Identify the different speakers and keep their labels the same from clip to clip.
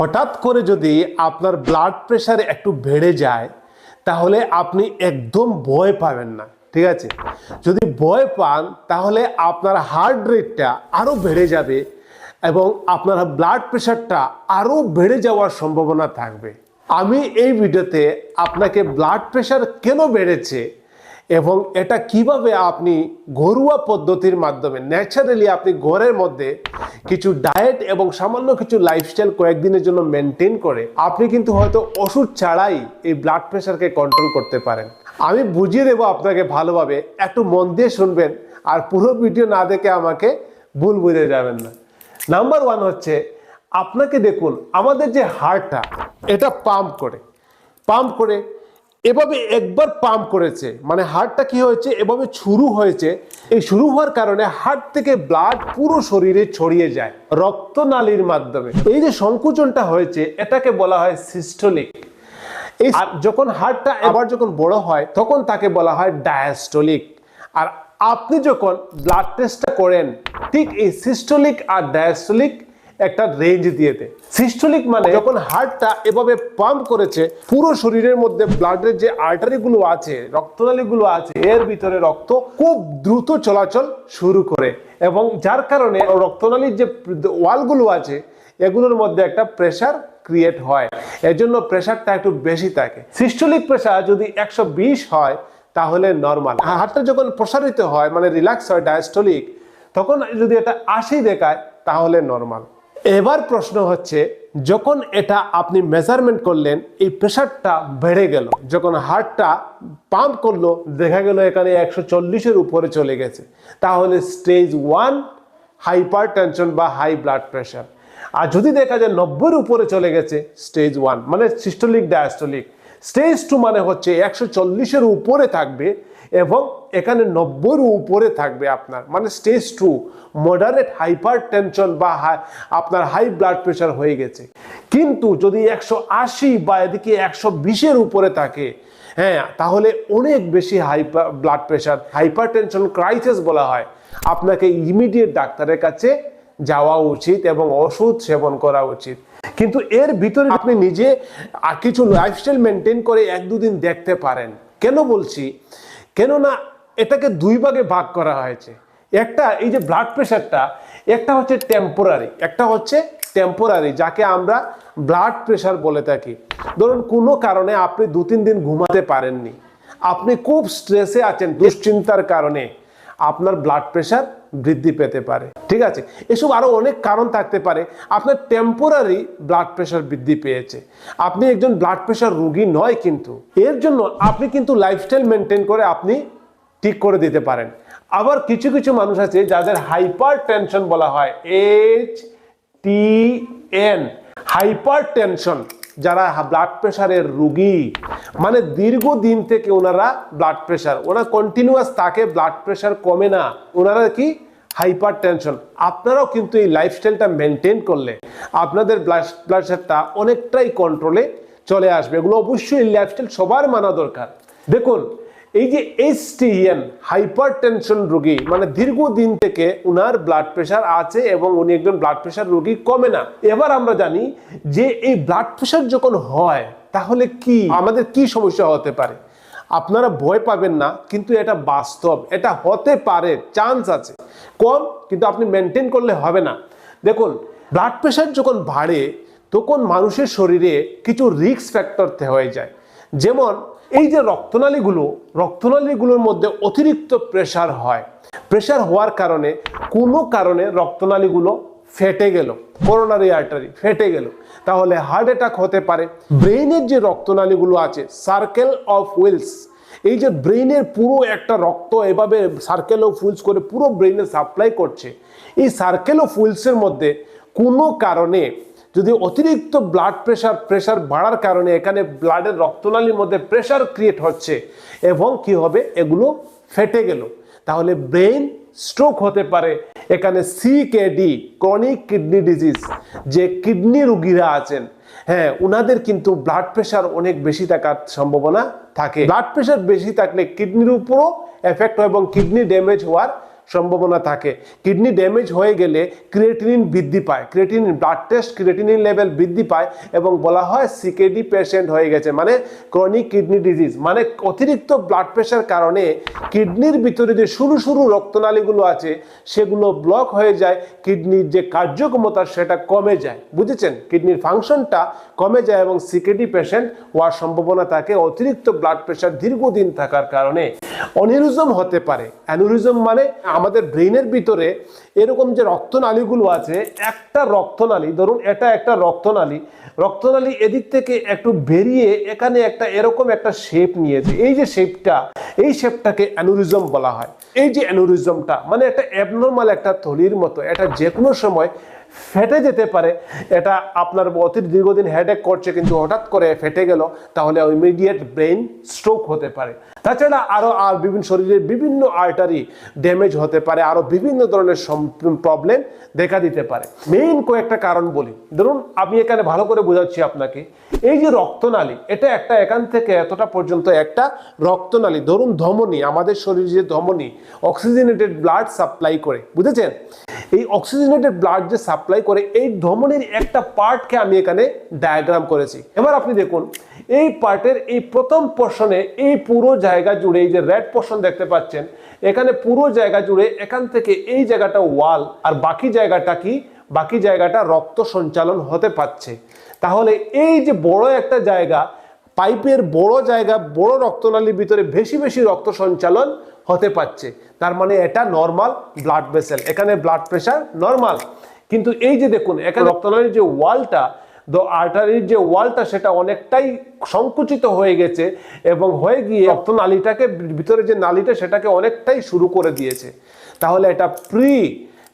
Speaker 1: হঠাৎ করে যদি আপনার ব্লাড প্রেশার একটু বেড়ে যায়, তাহলে আপনি একদম ভয় পাবেন না, ঠিক আছে? যদি ভয় পান, তাহলে আপনার হার্ট রেটটা আরও বেড়ে যাবে এবং আপনার ব্লাড প্রেশারটা আরও বেড়ে যাওয়ার সম্ভাবনা থাকবে। আমি এই ভিডিওতে আপনাকে ব্লাড প্রেশার কেন বেড়েছে এবং এটা কীভাবে আপনি ঘরোয়া পদ্ধতির মাধ্যমে ন্যাচারালি আপনি ঘরের মধ্যে কিছু ডায়েট এবং সামান্য কিছু লাইফস্টাইল কয়েকদিনের জন্য মেনটেন করে, আপনি কিন্তু হয়তো ওষুধ ছাড়াই এই ব্লাড প্রেশারকে কন্ট্রোল করতে পারেন। আমি বুঝিয়ে দেবো আপনাকে ভালোভাবে, একটু মন দিয়ে শুনবেন আর পুরো ভিডিও না দেখে আমাকে ভুল বুঝে যাবেন না। নাম্বার ওয়ান হচ্ছে, আপনাকে দেখুন, আমাদের যে হার্টটা এটা পাম্প করে। পাম্প করে এভাবে একবার পাম্প করেছে মানে হার্টটা কি হয়েছে এভাবে শুরু হয়েছে এই শুরু হওয়ার কারণে হার্ট থেকে ব্লাড পুরো শরীরে ছড়িয়ে যায় রক্তনালীর মাধ্যমে। এই যে সংকুচনটা হয়েছে এটাকে বলা হয় সিস্টোলিক এই যখন হার্টটা আবার যখন বড় হয় তখন তাকে বলা হয় ডায়াস্টোলিক আর আপনি যখন ব্লাড টেস্টটা করেন ঠিক এই সিস্টোলিক আর ডায়াস্টোলিক একটা রেঞ্জ দিয়ে দেয় সিস্টোলিক মানে যখন হার্টটা এভাবে পাম্প করেছে, পুরো শরীরের মধ্যে ব্লাডের যে আর্টারিগুলো আছে, রক্তনালীগুলো আছে, এর ভিতরে রক্ত খুব দ্রুত চলাচল শুরু করে। এবং যার কারণে রক্তনালীর যে ওয়ালগুলো আছে, এগুলোর মধ্যে একটা প্রেশার ক্রিয়েট হয়। এজন্য প্রেশারটা একটু বেশি থাকে। সিস্টোলিক প্রেশার যদি একশো বিশ হয়, তাহলে নর্মাল হার্টটা যখন প্রসারিত হয় মানে রিল্যাক্স হয় ডায়াস্টোলিক তখন যদি এটা আশি দেখায়, তাহলে নর্মাল এবার প্রশ্ন হচ্ছে, যখন এটা আপনি মেজারমেন্ট করলেন, এই প্রেশারটা বেড়ে গেল, যখন হার্টটা পাম্প করল, দেখা গেল এখানে একশো চল্লিশের উপরে চলে গেছে। তাহলে স্টেজ ওয়ান হাইপার টেনশন বা হাই ব্লাড প্রেশার আর যদি দেখা যায় নব্বইয়ের উপরে চলে গেছে স্টেজ ওয়ান মানে সিস্টোলিক ডায়াস্টোলিক স্টেজ টু মানে হচ্ছে একশো চল্লিশের উপরে থাকবে এবং এখানে নব্বইয়ের উপরে থাকবে আপনার। মানে stage two moderate hypertension বা আপনার হাই ব্লাড প্রেশার হয়ে গেছে। কিন্তু যদি একশো আশি বা এদিকে একশো বিশের উপরে থাকে হ্যাঁ তাহলে অনেক বেশি hyper blood pressure hypertension crisis বলা হয়। আপনাকে ইমিডিয়েট ডাক্তারের কাছে যাওয়া উচিত এবং ওষুধ সেবন করা উচিত। কিন্তু এর ভিতরে আপনি নিজে আর কিছু লাইফস্টাইল মেনটেন করে এক দুদিন দেখতে পারেন। কেন বলছি? কেননা এটাকে দুই ভাগে ভাগ করা হয়েছে। একটা এই যে ব্লাড প্রেশারটা একটা হচ্ছে টেম্পোরারি একটা হচ্ছে টেম্পোরারি যাকে আমরা ব্লাড প্রেশার বলে থাকি। ধরুন, কোনো কারণে আপনি দু তিন দিন ঘুমাতে পারেননি। আপনি খুব স্ট্রেসে আছেন, দুশ্চিন্তার কারণে। আপনার ব্লাড প্রেশার বৃদ্ধি পেতে পারে। ঠিক আছে? এসব আরও অনেক কারণ থাকতে পারে। আপনার টেম্পোরারি ব্লাড প্রেশার বৃদ্ধি পেয়েছে। আপনি একজন ব্লাড প্রেশার রোগী নয় কিন্তু। এর জন্য আপনি কিন্তু লাইফস্টাইল মেনটেন করে আপনি ঠিক করে দিতে পারেন। আবার কিছু কিছু মানুষ আছে যাদের হাইপার টেনশন বলা হয় H T N hypertension যারা ব্লাড প্রেশারের রুগী। মানে দীর্ঘদিন থেকে ওনারা ব্লাড প্রেশার ওনারা কন্টিনিউয়াস তাকে ব্লাড প্রেশার কমে না। ওনারা কি হাইপার টেনশন আপনারাও কিন্তু এই লাইফস্টাইলটা মেনটেন করলে আপনাদের ব্লাড প্রেশারটা অনেকটাই কন্ট্রোলে চলে আসবে। এগুলো অবশ্যই লাইফস্টাইল সবার মানা দরকার। দেখুন, এই যে এইচটিএন হাইপার টেনশন রোগী মানে দীর্ঘদিন থেকে উনার ব্লাড প্রেশার আছে এবং উনি একজন ব্লাড প্রেশার রোগী, কমে না। এবার আমরা জানি যে এই ব্লাড প্রেশার যখন হয়, তাহলে কি? আমাদের কি সমস্যা হতে পারে? আপনারা ভয় পাবেন না, কিন্তু এটা বাস্তব, এটা হতে পারে চান্স আছে। কম, কিন্তু আপনি মেনটেন করলে হবে না। দেখুন ব্লাড প্রেশার যখন বাড়ে, তখন মানুষের শরীরে কিছু রিস্ক ফ্যাক্টর হয়ে যায়। যেমন, এই যে রক্তনালীগুলো, রক্তনালীগুলোর মধ্যে অতিরিক্ত প্রেশার হয়। প্রেশার হওয়ার কারণে, কোনো কারণে রক্তনালীগুলো ফেটে গেল করোনারি আর্টারি ফেটে গেল। তাহলে হার্ট অ্যাটাক হতে পারে। ব্রেইনের যে রক্তনালীগুলো আছে সার্কেল অফ হুইলস এই যে ব্রেইনের পুরো একটা রক্ত এভাবে সার্কেল অফ হুইলস করে পুরো ব্রেইনে সাপ্লাই করছে, এই সার্কেল অফ হুইলসের মধ্যে কোনো কারণে যদি অতিরিক্ত ব্লাড প্রেশার প্রেশার বাড়ার কারণে এখানে ব্লাডের রক্তনালীর মধ্যে প্রেশার ক্রিয়েট হচ্ছে, এবং কি হবে? এগুলো ফেটে গেল। তাহলে ব্রেন স্ট্রোক হতে পারে। এখানে সিকেডি ক্রনিক কিডনি ডিজিজ যে কিডনি রুগীরা আছেন হ্যাঁ ওনাদের কিন্তু ব্লাড প্রেশার অনেক বেশি থাকার সম্ভাবনা থাকে। ব্লাড প্রেশার বেশি থাকলে কিডনির উপরও এফেক্ট হয় এবং কিডনি ড্যামেজ হওয়ার সম্ভাবনা থাকে। কিডনি ড্যামেজ হয়ে গেলে ক্রিয়েটিনিন বৃদ্ধি পায়। Creatinine blood test creatinine level বৃদ্ধি পায় এবং বলা হয় সিকেডি পেশেন্ট হয়ে গেছে। মানে ক্রনিক কিডনি ডিজিজ মানে অতিরিক্ত ব্লাড প্রেশার কারণে কিডনির ভিতরে যে সরু সরু রক্তনালীগুলো আছে, সেগুলো ব্লক হয়ে যায়, কিডনির যে কার্যক্ষমতা সেটা কমে যায়। বুঝেছেন? কিডনির ফাংশনটা কমে যায় এবং সিকেডি পেশেন্ট হওয়ার সম্ভাবনা থাকে। অতিরিক্ত ব্লাড প্রেশার দীর্ঘদিন থাকার কারণে। অনিরিজম হতে পারে। অ্যানুরিজম মানে আমাদের ব্রেনের ভিতরে এরকম যে রক্তনালীগুলো আছে, একটা রক্তনালী, ধরুন এটা একটা রক্তনালী রক্তনালী এদিক থেকে একটু বেরিয়ে এখানে একটা এরকম একটা শেপ নিয়েছে। এই যে শেপটা এই শেপটাকে অ্যানোরিজম বলা হয়। এই যে অ্যানোরিজমটা মানে একটা অ্যাবনর্মাল একটা থলির মতো, এটা যে কোনো সময় ফেটে যেতে পারে, এটা আপনার অতি দীর্ঘদিন হেডেক করছে কিন্তু হঠাৎ করে ফেটে গেল, তাহলে ইমিডিয়েট ব্রেন স্ট্রোক হতে পারে। তাছাড়া আরও আর বিভিন্ন শরীরের বিভিন্ন আর্টারি ড্যামেজ হতে পারে আরও বিভিন্ন ধরনের প্রবলেম দেখা দিতে পারে। মেইন কয়েকটা কারণ বলি। ধরুন, আমি এখানে ভালো করে বোঝাচ্ছি আপনাকে। এই যে রক্তনালী, এটা একটা এখান থেকে এতটা পর্যন্ত একটা রক্তনালী। ধরুন, ধমনী, আমাদের শরীরে যে ধমনী অক্সিজেনেটেড ব্লাড সাপ্লাই করে, বুঝেছেন? এই অক্সিজেনেটেড ব্লাড যে সাপ্লাই করে, এই ধমনির একটা পার্টকে আমি এখানে ডায়াগ্রাম করেছি। এবার আপনি দেখুন, এই পার্টের এই প্রথম পোর্শনে এই পুরো জায়গা জুড়ে, এই যে রেড পোর্শন দেখতে পাচ্ছেন, এখানে পুরো জায়গা জুড়ে এখান থেকে এই জায়গাটা ওয়াল আর বাকি জায়গাটা কি? বাকি জায়গাটা রক্ত সঞ্চালন হতে পারছে তাহলে এই যে বড় একটা জায়গা পাইপের বড় জায়গা, বড় রক্তনালীর ভিতরে বেশি বেশি রক্ত সঞ্চালন হতে পারছে। তার মানে এটা নর্মাল ব্লাড ভেসেল এখানে ব্লাড প্রেশার নর্মাল কিন্তু এই যে দেখুন, এখানে রক্তনালীর যে ওয়ালটা দো আর্টারির যে ওয়ালটা, সেটা অনেকটাই সংকুচিত হয়ে গেছে এবং হয়ে গিয়ে রক্তনালীটাকে ভিতরে যে নালীটা, সেটাকে অনেকটাই শুরু করে দিয়েছে। তাহলে এটা প্রি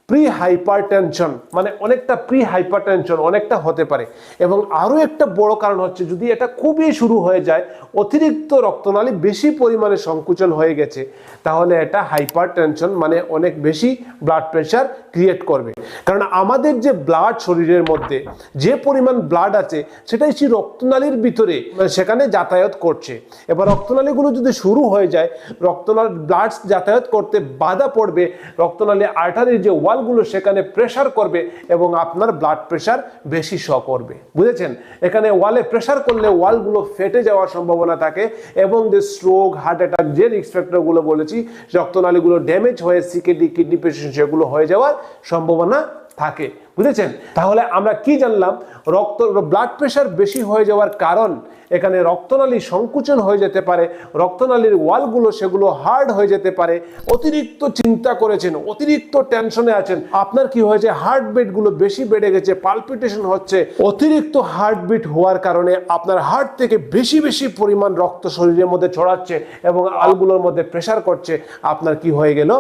Speaker 1: প্রি হাইপার টেনশন মানে অনেকটা প্রি হাইপার টেনশন অনেকটা হতে পারে। এবং আরও একটা বড় কারণ হচ্ছে, যদি এটা খুবই শুরু হয়ে যায়, অতিরিক্ত রক্তনালী বেশি পরিমাণে সংকুচন হয়ে গেছে, তাহলে এটা হাইপার টেনশন মানে অনেক বেশি ব্লাড প্রেশার ক্রিয়েট করবে। কারণ আমাদের যে ব্লাড শরীরের মধ্যে যে পরিমাণ ব্লাড আছে, সেটাই সেই রক্তনালীর ভিতরে মানে সেখানে যাতায়াত করছে। এবার রক্তনালীগুলো যদি শুরু হয়ে যায়, রক্তনালী ব্লাড যাতায়াত করতে বাধা পড়বে, রক্তনালী আর্টারির যে ওয়ালগুলো সেখানে প্রেশার করবে এবং আপনার ব্লাড প্রেশার বেশি শ করবে। বুঝেছেন? এখানে ওয়ালে প্রেশার করলে ওয়ালগুলো ফেটে যাওয়ার সম্ভাবনা থাকে এবং যে স্ট্রোক হার্ট অ্যাটাক যে রিক্স ফ্যাক্টরগুলো বলেছি, রক্তনালীগুলো ড্যামেজ হয়ে সিকেডি কিডনি পেশেন্ট সেগুলো হয়ে যাওয়ার সম্ভাবনা থাকে। বুঝেছেন? তাহলে আমরা কি জানলাম? রক্ত ব্লাড প্রেশার বেশি হয়ে যাওয়ার কারণ এখানে রক্তনালী সংকুচন হয়ে যেতে পারে, রক্তনালীর ওয়ালগুলো সেগুলো হার্ড হয়ে যেতে পারে, অতিরিক্ত চিন্তা করেছেন, অতিরিক্ত টেনশনে আছেন। আপনার কি হয়েছে? হার্টবিটগুলো বেশি বেড়ে গেছে পালপিটেশন হচ্ছে। অতিরিক্ত হার্টবিট হওয়ার কারণে আপনার হার্ট থেকে বেশি বেশি পরিমাণ রক্ত শরীরের মধ্যে ছড়াচ্ছে এবং আলগুলোর মধ্যে প্রেশার করছে। আপনার কি হয়ে গেল?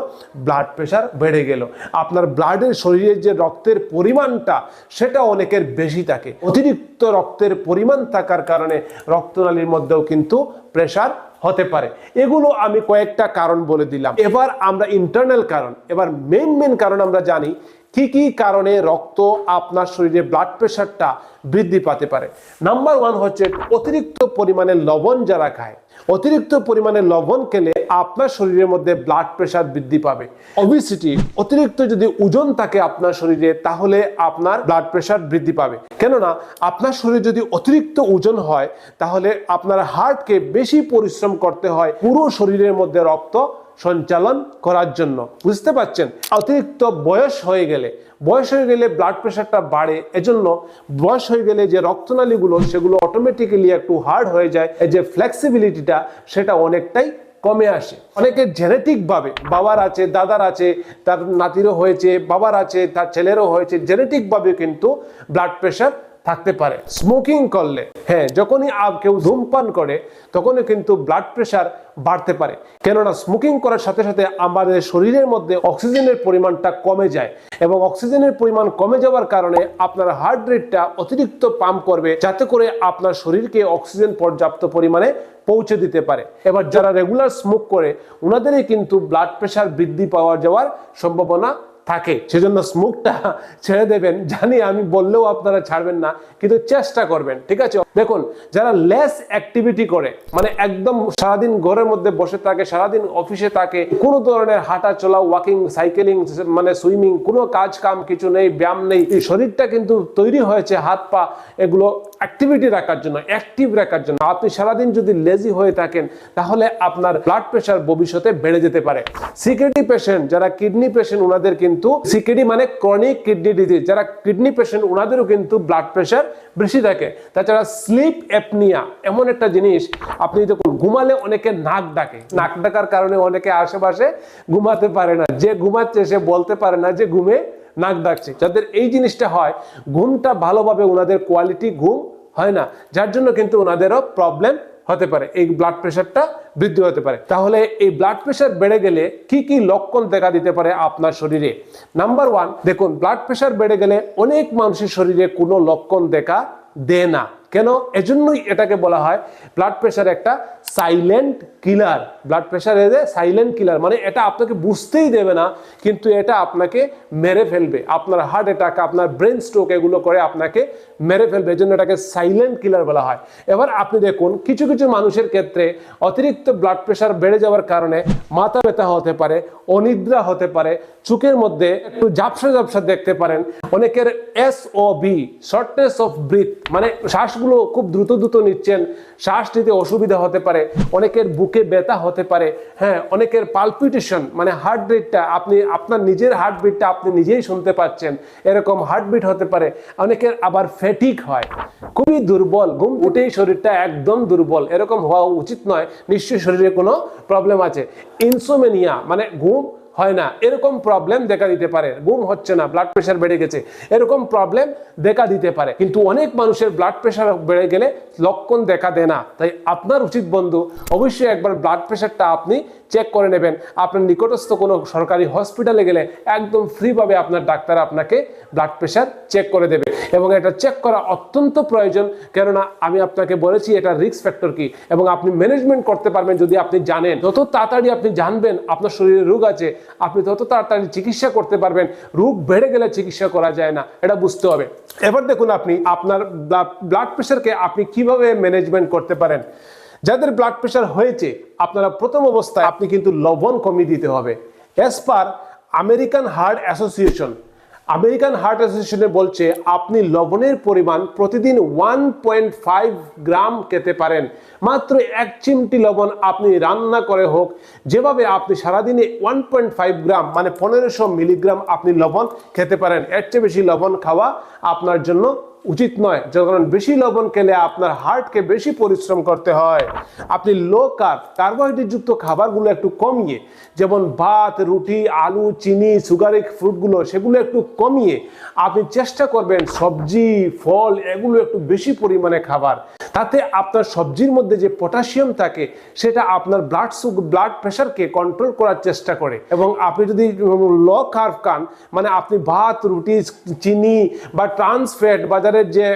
Speaker 1: ব্লাড প্রেশার বেড়ে গেল। আপনার ব্লাডের শরীরের যে রক্তের পরিমাণটা, সেটা অনেকের বেশি থাকে। অতিরিক্ত রক্তের পরিমাণ থাকার কারণে রক্তনালীর মধ্যেও কিন্তু প্রেশার হতে পারে। এগুলো আমি কয়েকটা কারণ বলে দিলাম। এবার আমরা ইন্টারনাল কারণ। এবার মেন মেন কারণ আমরা জানি কি কি কারণে রক্ত আপনার শরীরে ব্লাড প্রেশারটা বৃদ্ধি পাতে পারে। নাম্বার ওয়ান হচ্ছে অতিরিক্ত পরিমাণে লবণ যারা খায় অতিরিক্ত পরিমাণে লবণ খেলে আপনার শরীরের মধ্যে ব্লাড প্রেশার বৃদ্ধি পাবে। অবিসিটি অতিরিক্ত যদি ওজন থাকে আপনার শরীরে, তাহলে আপনার ব্লাড প্রেশার বৃদ্ধি পাবে। কেননা, আপনার শরীর যদি অতিরিক্ত ওজন হয়, তাহলে আপনার হার্টকে বেশি পরিশ্রম করতে হয়, পুরো শরীরের মধ্যে রক্ত সঞ্চালন করার জন্য। বুঝতে পারছেন? অতিরিক্ত বয়স হয়ে গেলে, বয়স হয়ে গেলে ব্লাড প্রেশারটা বাড়ে, এজন্য বয়স হয়ে গেলে যে রক্তনালীগুলো, সেগুলো অটোমেটিক্যালি একটু হার্ড হয়ে যায়, এই যে ফ্লেক্সিবিলিটিটা সেটা অনেকটাই কমে আসে। অনেকে জেনেটিক ভাবে, বাবার আছে, দাদার আছে, তার নাতিরও হয়েছে, বাবার আছে, তার ছেলেরও হয়েছে জেনেটিক ভাবে কিন্তু ব্লাড প্রেশার থাকতে পারে। স্মোকিং করলে হ্যাঁ যখনই কেউ ধূমপান করে তখনই কিন্তু ব্লাড প্রেশার বাড়তে পারে। কেননা স্মোকিং করার সাথে সাথে আমাদের শরীরের মধ্যে অক্সিজেনের পরিমাণটা কমে যায় এবং অক্সিজেনের পরিমাণ কমে যাওয়ার কারণে আপনার হার্ট রেটটা অতিরিক্ত পাম্প করবে, যাতে করে আপনার শরীরকে অক্সিজেন পর্যাপ্ত পরিমাণে পৌঁছে দিতে পারে। এবার যারা রেগুলার স্মোক করে ওনাদেরই কিন্তু ব্লাড প্রেশার বৃদ্ধি পাওয়া যাওয়ার সম্ভাবনা থাকে। সেজন্য স্মোকটা ছেড়ে দেবেন। জানি আমি বললেও আপনারা ছাড়বেন না, কিন্তু চেষ্টা করবেন, ঠিক আছে? দেখুন, যারা লেস অ্যাক্টিভিটি করে মানে একদম সারাদিন ঘরের মধ্যে বসে থাকে, সারাদিন অফিসে থাকে, কোনো ধরনের হাঁটা চলা ওয়াকিং সাইকেলিং মানে সুইমিং কোনো কাজ কাম কিছু নেই, ব্যায়াম নেই শরীরটা কিন্তু তৈরি হয়েছে, হাত পা এগুলো অ্যাক্টিভিটি রাখার জন্য অ্যাক্টিভ রাখার জন্য। আপনি সারাদিন যদি লেজি হয়ে থাকেন, তাহলে আপনার ব্লাড প্রেশার ভবিষ্যতে বেড়ে যেতে পারে। সিকিউরিটি পেশেন্ট যারা কিডনি পেশেন্ট ওনাদের কিন্তু সিকিউরিটি মানে ক্রনিক কিডনি ডিজিজ যারা কিডনি পেশেন্ট ওনাদেরও কিন্তু ব্লাড প্রেশার বেশি থাকে। তাছাড়া স্লিপ অ্যাপনিয়া এমন একটা জিনিস, আপনি দেখুন ঘুমালে অনেকে নাক ডাকে। নাক ডাকার কারণে অনেকে আশেপাশে ঘুমাতে পারে না। যে ঘুমাচ্ছে, সে বলতে পারে না যে ঘুমে নাক ডাকছে। যাদের এই জিনিসটা হয়, ঘুমটা ভালোভাবে ওনাদের কোয়ালিটি ঘুম হয় না। যার জন্য কিন্তু ওনাদেরও প্রবলেম হতে পারে। এই ব্লাড প্রেশারটা বৃদ্ধি হতে পারে। তাহলে এই ব্লাড প্রেশার বেড়ে গেলে কি কি লক্ষণ দেখা দিতে পারে আপনার শরীরে? নাম্বার ওয়ান দেখুন ব্লাড প্রেশার বেড়ে গেলে অনেক মানুষের শরীরে কোনো লক্ষণ দেখা দেয় না। কেন? এজন্যই এটাকে বলা হয় ব্লাড প্রেশার একটা সাইলেন্ট কিলার ব্লাড প্রেশার এদের সাইলেন্ট কিলার মানে এটা আপনাকে বুঝতেই দেবে না, কিন্তু এটা আপনাকে মেরে ফেলবে। আপনার হার্ট অ্যাটাক আপনার ব্রেন স্ট্রোক এগুলো করে আপনাকে মেরে ফেলবে। এজন্য এটাকে সাইলেন্ট কিলার বলা হয়। এবার আপনি দেখুন, কিছু কিছু মানুষের ক্ষেত্রে অতিরিক্ত ব্লাড প্রেশার বেড়ে যাওয়ার কারণে মাথা ব্যথা হতে পারে, অনিদ্রা হতে পারে, চোখের মধ্যে একটু ঝাপসা ঝাপসা দেখতে পারেন। অনেকের S O B shortness of breath মানে শ্বাসগুলো খুব দ্রুত দ্রুত নিচ্ছেন। শ্বাস নিতে অসুবিধা হতে পারে, অনেকের বুকে ব্যথা হতে পারে হ্যাঁ অনেকের পালপিটেশন মানে হার্ট রেটটা আপনি, আপনার নিজের হার্টবিটটা আপনি নিজেই শুনতে পাচ্ছেন, এরকম হার্টবিট হতে পারে, অনেকের আবার ফ্যাটিক হয়। খুবই দুর্বল, ঘুম উঠেই শরীরটা একদম দুর্বল, এরকম হওয়া উচিত নয়, নিশ্চয়ই শরীরে কোনো প্রবলেম আছে। ইনসোমেনিয়া মানে ঘুম হয় না। এরকম প্রবলেম দেখা দিতে পারে। ঘুম হচ্ছে না ব্লাড প্রেশার বেড়ে গেছে। এরকম প্রবলেম দেখা দিতে পারে। কিন্তু অনেক মানুষের ব্লাড প্রেশার বেড়ে গেলে লক্ষণ দেখা দেয় না। তাই আপনার উচিত বন্ধু, অবশ্যই একবার ব্লাড প্রেশারটা আপনি চেক করে নেবেন। আপনার নিকটস্থ কোনো সরকারি হসপিটালে গেলে একদম ফ্রিভাবে আপনার ডাক্তার আপনাকে ব্লাড প্রেশার চেক করে দেবে। এবং এটা চেক করা অত্যন্ত প্রয়োজন, কেননা আমি আপনাকে বলেছি এটা রিস্ক ফ্যাক্টর কি, এবং আপনি ম্যানেজমেন্ট করতে পারবেন যদি আপনি জানেন। যত তাড়াতাড়ি আপনি জানবেন আপনার শরীরে রোগ আছে, আপনি তত তাড়াতাড়ি চিকিৎসা করতে পারবেন। রোগ বেড়ে গেলে চিকিৎসা করা যায় না, এটা বুঝতে হবে। এবার দেখুন আপনি, আপনার ব্লাড প্রেশারকে আপনি কীভাবে ম্যানেজমেন্ট করতে পারেন? যাদের ব্লাড প্রেশার হয়েছে, আপনারা প্রথম অবস্থায় আপনি কিন্তু লবণ কমিয়ে দিতে হবে। As per American Heart Association American Heart অ্যাসোসিয়েশনে বলছে, আপনি লবণের পরিমাণ প্রতিদিন ওয়ান পয়েন্ট ফাইভ গ্রাম খেতে পারেন। মাত্র এক চিমটি লবণ আপনি রান্না করে হোক। যেভাবে আপনি সারাদিনে ওয়ান পয়েন্ট ফাইভ গ্রাম মানে পনেরোশো মিলিগ্রাম আপনি লবণ খেতে পারেন। এর চেয়ে বেশি লবণ খাওয়া আপনার জন্য উচিত নয়। যখন বেশি লবণ খেলে আপনার হার্টকে বেশি পরিশ্রম করতে হয়। আপনি লো কার্ব কার্বোহাইড্রেটযুক্ত খাবারগুলো একটু কমিয়ে, যেমন ভাত, রুটি, আলু, চিনি, সুগারিক ফ্রুটগুলো সেগুলো একটু কমিয়ে, আপনি চেষ্টা করবেন সবজি, ফল, এগুলো একটু বেশি পরিমাণে খাবার। তাতে আপনার সবজির মধ্যে যে পটাশিয়াম থাকে, সেটা আপনার ব্লাড ব্লাড প্রেশারকে কন্ট্রোল করার চেষ্টা করে। এবং আপনি যদি লো কার্ভ খান মানে আপনি ভাত, রুটি, চিনি বা ট্রান্স ফ্যাট বাজারের যে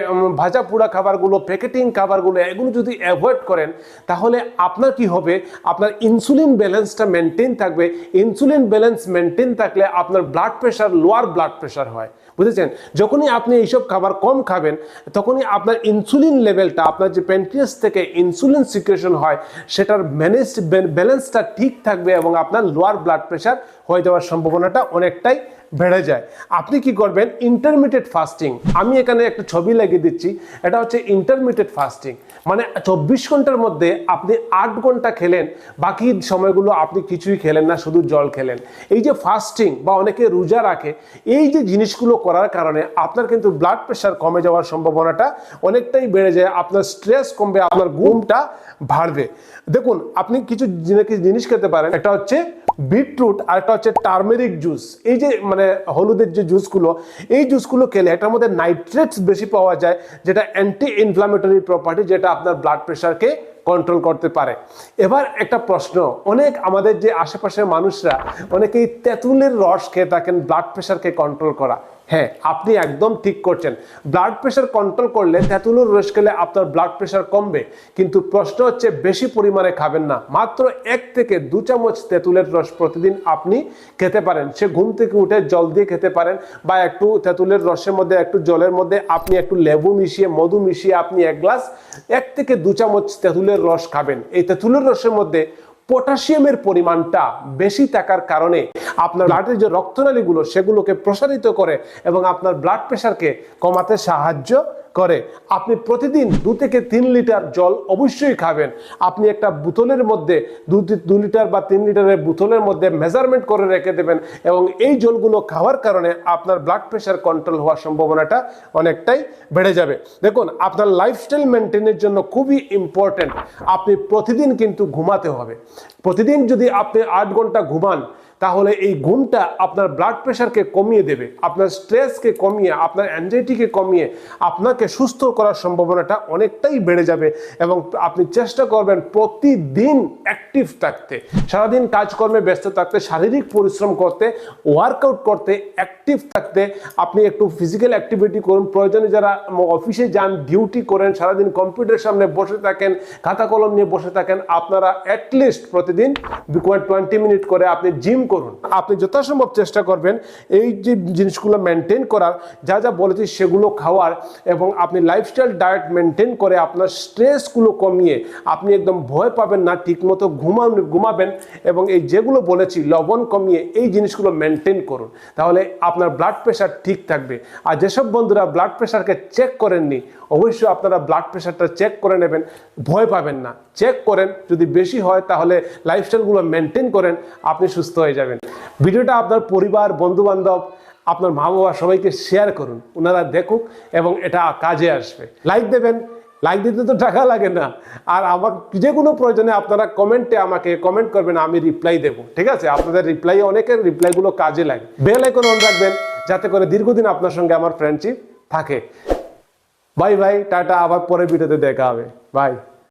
Speaker 1: ভাজা পোড়া খাবারগুলো প্যাকেটিং খাবারগুলো, এগুলো যদি অ্যাভয়েড করেন, তাহলে আপনার কি হবে? আপনার ইনসুলিন ব্যালেন্সটা মেনটেন থাকবে। ইনসুলিন ব্যালেন্স মেনটেন থাকলে আপনার blood pressure lower blood pressure হয়। বুঝেছেন? যখনই আপনি এইসব খাবার কম খাবেন, তখনই আপনার ইনসুলিন লেভেলটা আপনার যে প্যানক্রিয়াস থেকে ইনসুলিন সিক্রেশন হয়, সেটার ম্যানেজ ব্যালেন্সটা ঠিক থাকবে এবং আপনার লোয়ার ব্লাড প্রেশার হয়ে যাওয়ার সম্ভাবনাটা অনেকটাই বেড়ে যায়। আপনি কি করবেন? ইন্টারমিডিয়েট ফাস্টিং আমি এখানে একটা ছবি লাগিয়ে দিচ্ছি। এটা হচ্ছে ইন্টারমিডিয়েট ফাস্টিং মানে চব্বিশ ঘণ্টার মধ্যে আপনি আট ঘণ্টা খেলেন, বাকি সময়গুলো আপনি কিছুই খেলেন না, শুধু জল খেলেন। এই যে ফাস্টিং বা অনেকে রোজা রাখে, এই যে জিনিসগুলো করার কারণে আপনার কিন্তু ব্লাড প্রেশার কমে যাওয়ার সম্ভাবনাটা অনেকটাই বেড়ে যায়, আপনার স্ট্রেস কমবে, আপনার ঘুমটা বাড়বে। দেখুন, আপনি কিছু জিনিস- খেতে পারেন, একটা হচ্ছে বিটরুট আর একটা হচ্ছে টার্মেরিক জুস। এই যে মানে হলুদের যে জুসগুলো, এই জুসগুলো খেলে এটার মধ্যে নাইট্রেটস বেশি পাওয়া যায়, যেটা অ্যান্টি ইনফ্লামেটরি প্রপার্টি যেটা আপনার ব্লাড প্রেশারকে কন্ট্রোল করতে পারে। এবার একটা প্রশ্ন, অনেক আমাদের যে আশেপাশের মানুষরা, অনেকেই তেঁতুলের রস খেয়ে থাকেন ব্লাড প্রেশারকে কন্ট্রোল করা। হ্যাঁ আপনি একদম ঠিক করছেন। ব্লাড প্রেশার কন্ট্রোল করলে তেঁতুলের রস খেলে আপনার ব্লাড প্রেশার কমবে। কিন্তু প্রশ্ন হচ্ছে, বেশি পরিমাণে খাবেন না। মাত্র এক থেকে দু চামচ তেঁতুলের রস প্রতিদিন আপনি খেতে পারেন। সে ঘুম থেকে উঠে জল দিয়ে খেতে পারেন বা একটু তেঁতুলের রসের মধ্যে, একটু জলের মধ্যে আপনি একটু লেবু মিশিয়ে, মধু মিশিয়ে আপনি এক গ্লাস এক থেকে দু চামচ তেঁতুলের রস খাবেন। এই তেঁতুলের রসের মধ্যে পটাশিয়ামের পরিমাণটা বেশি থাকার কারণে আপনার ব্লাডের যে রক্তনালীগুলো সেগুলোকে প্রসারিত করে এবং আপনার ব্লাড প্রেশারকে কমাতে সাহায্য করে। আপনি প্রতিদিন দু থেকে তিন লিটার জল অবশ্যই খাবেন। আপনি একটা বোতলের মধ্যে দু দু লিটার বা তিন লিটারের বোতলের মধ্যে মেজারমেন্ট করে রেখে দেবেন এবং এই জলগুলো খাওয়ার কারণে আপনার ব্লাড প্রেশার কন্ট্রোল হওয়ার সম্ভাবনাটা অনেকটাই বেড়ে যাবে। দেখুন, আপনার লাইফস্টাইল মেনটেনের জন্য খুবই ইম্পর্ট্যান্ট আপনি প্রতিদিন কিন্তু ঘুমাতে হবে। প্রতিদিন যদি আপনি আট ঘণ্টা ঘুমান তাহলে এই ঘুমটা আপনার ব্লাড প্রেশারকে কমিয়ে দেবে, আপনার স্ট্রেসকে কমিয়ে, আপনার অ্যাংজাইটিকে কমিয়ে আপনাকে সুস্থ করার সম্ভাবনাটা অনেকটাই বেড়ে যাবে এবং আপনি চেষ্টা করবেন প্রতিদিন অ্যাক্টিভ থাকতে। সারাদিন কাজকর্মে ব্যস্ত থাকতে, শারীরিক পরিশ্রম করতে ওয়ার্কআউট করতে অ্যাক্টিভ থাকতে, আপনি একটু ফিজিক্যাল অ্যাক্টিভিটি করুন। প্রয়োজনে যারা অফিসে যান ডিউটি করেন, সারাদিন কম্পিউটারের সামনে বসে থাকেন খাতা কলম নিয়ে বসে থাকেন, আপনারা অ্যাটলিস্ট প্রতিদিন টোয়েন্টি মিনিট করে আপনি জিম করুন। আপনি যথাসম্ভব চেষ্টা করবেন এই যে জিনিসগুলো মেনটেন করার, যা যা বলেছি সেগুলো খাওয়ার এবং আপনি লাইফস্টাইল ডায়েট মেনটেন করে আপনার স্ট্রেসগুলো কমিয়ে আপনি একদম ভয় পাবেন না, ঠিকমতো ঘুমান, ঘুমাবেন এবং এই যেগুলো বলেছি লবণ কমিয়ে এই জিনিসগুলো মেনটেন করুন। তাহলে আপনার ব্লাড প্রেশার ঠিক থাকবে। আর যেসব বন্ধুরা ব্লাড প্রেশারকে চেক করেননি অবশ্যই আপনারা ব্লাড প্রেশারটা চেক করে নেবেন, ভয় পাবেন না। চেক করেন, যদি বেশি হয় তাহলে লাইফস্টাইলগুলো মেনটেন করেন, আপনি সুস্থ হয়ে যাবেন। ভিডিওটা আপনার পরিবার বন্ধু বান্ধব আপনার মা বাবা সবাইকে শেয়ার করুন ওনারা দেখুক এবং এটা কাজে আসবে। লাইক দেবেন লাইক দিতে তো টাকা লাগে না। আর আমার যে কোনো প্রয়োজনে আপনারা কমেন্টে আমাকে কমেন্ট করবেন, আমি রিপ্লাই দেবো, ঠিক আছে? আপনাদের রিপ্লাই অনেকের রিপ্লাইগুলো কাজে লাগে। বেল আইকন অন রাখবেন, যাতে করে দীর্ঘদিন আপনার সঙ্গে আমার ফ্রেন্ডশিপ থাকে। বাই বাই টাটা আবার পরের ভিডিওতে দেখা হবে। বাই